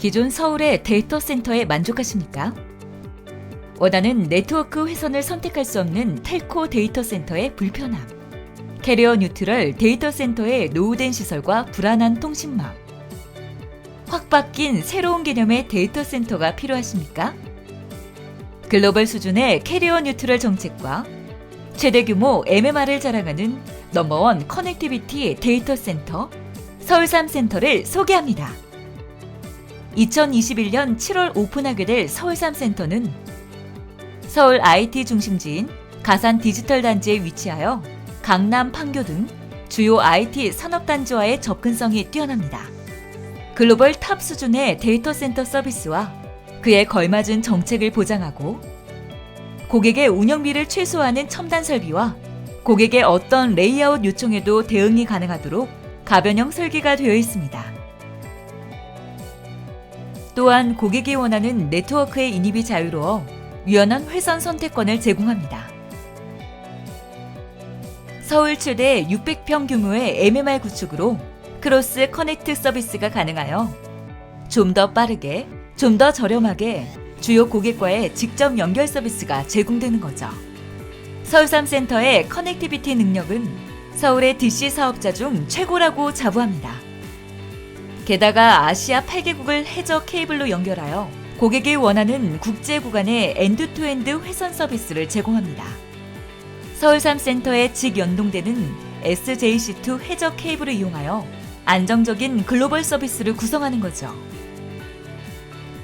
기존 서울의 데이터 센터에 만족하십니까? 원하는 네트워크 회선을 선택할 수 없는 텔코 데이터 센터의 불편함. 캐리어 뉴트럴 데이터 센터의 노후된 시설과 불안한 통신망. 확 바뀐 새로운 개념의 데이터 센터가 필요하십니까? 글로벌 수준의 캐리어 뉴트럴 정책과 최대 규모 MMR을 자랑하는 넘버원 커넥티비티 데이터 센터 서울3 센터를 소개합니다. 2021년 7월 오픈하게 될 서울3 센터는 서울 IT 중심지인 가산 디지털 단지에 위치하여 강남 판교 등 주요 IT 산업 단지와의 접근성이 뛰어납니다. 글로벌 탑 수준의 데이터 센터 서비스와 그에 걸맞은 정책을 보장하고 고객의 운영비를 최소화하는 첨단 설비와 고객의 어떤 레이아웃 요청에도 대응이 가능하도록 가변형 설계가 되어 있습니다. 또한 고객이 원하는 네트워크의 인입이 자유로워 유연한 회선 선택권을 제공합니다. 서울 최대 600평 규모의 MMR 구축으로 크로스 커넥트 서비스가 가능하여 좀 더 빠르게, 좀 더 저렴하게 주요 고객과의 직접 연결 서비스가 제공되는 거죠. 서울3 센터의 커넥티비티 능력은 서울의 DC 사업자 중 최고라고 자부합니다. 게다가 아시아 8개국을 해저 케이블로 연결하여 고객이 원하는 국제 구간의 엔드투엔드 회선 서비스를 제공합니다. 서울3 센터에 직 연동되는 SJC2 해저 케이블을 이용하여 안정적인 글로벌 서비스를 구성하는 거죠.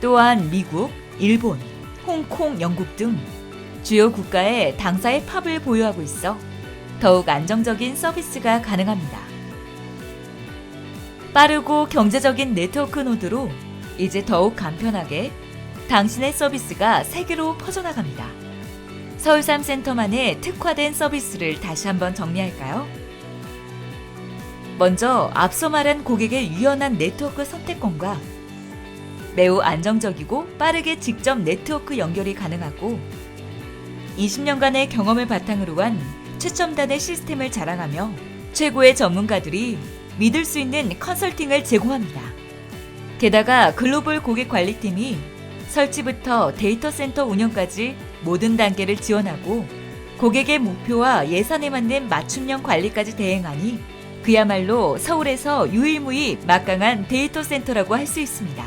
또한 미국, 일본, 홍콩, 영국 등 주요 국가의 당사의 팝을 보유하고 있어 더욱 안정적인 서비스가 가능합니다. 빠르고 경제적인 네트워크 노드로 이제 더욱 간편하게 당신의 서비스가 세계로 퍼져나갑니다. 서울3 센터만의 특화된 서비스를 다시 한번 정리할까요? 먼저 앞서 말한 고객의 유연한 네트워크 선택권과 매우 안정적이고 빠르게 직접 네트워크 연결이 가능하고 20년간의 경험을 바탕으로 한 최첨단의 시스템을 자랑하며 최고의 전문가들이 믿을 수 있는 컨설팅을 제공합니다. 게다가 글로벌 고객 관리팀이 설치부터 데이터 센터 운영까지 모든 단계를 지원하고 고객의 목표와 예산에 맞는 맞춤형 관리까지 대행하니 그야말로 서울에서 유일무이 막강한 데이터 센터라고 할 수 있습니다.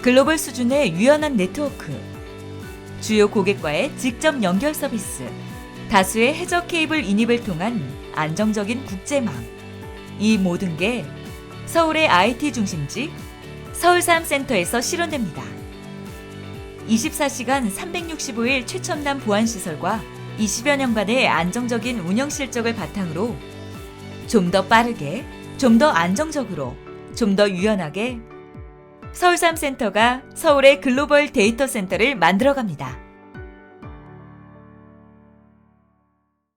글로벌 수준의 유연한 네트워크, 주요 고객과의 직접 연결 서비스, 다수의 해저 케이블 인입을 통한 안정적인 국제망. 이 모든 게 서울의 IT 중심지 서울3 센터에서 실현됩니다. 24시간 365일 최첨단 보안 시설과 20여 년간의 안정적인 운영 실적을 바탕으로 좀 더 빠르게, 좀 더 안정적으로, 좀 더 유연하게 서울3 센터가 서울의 글로벌 데이터 센터를 만들어갑니다.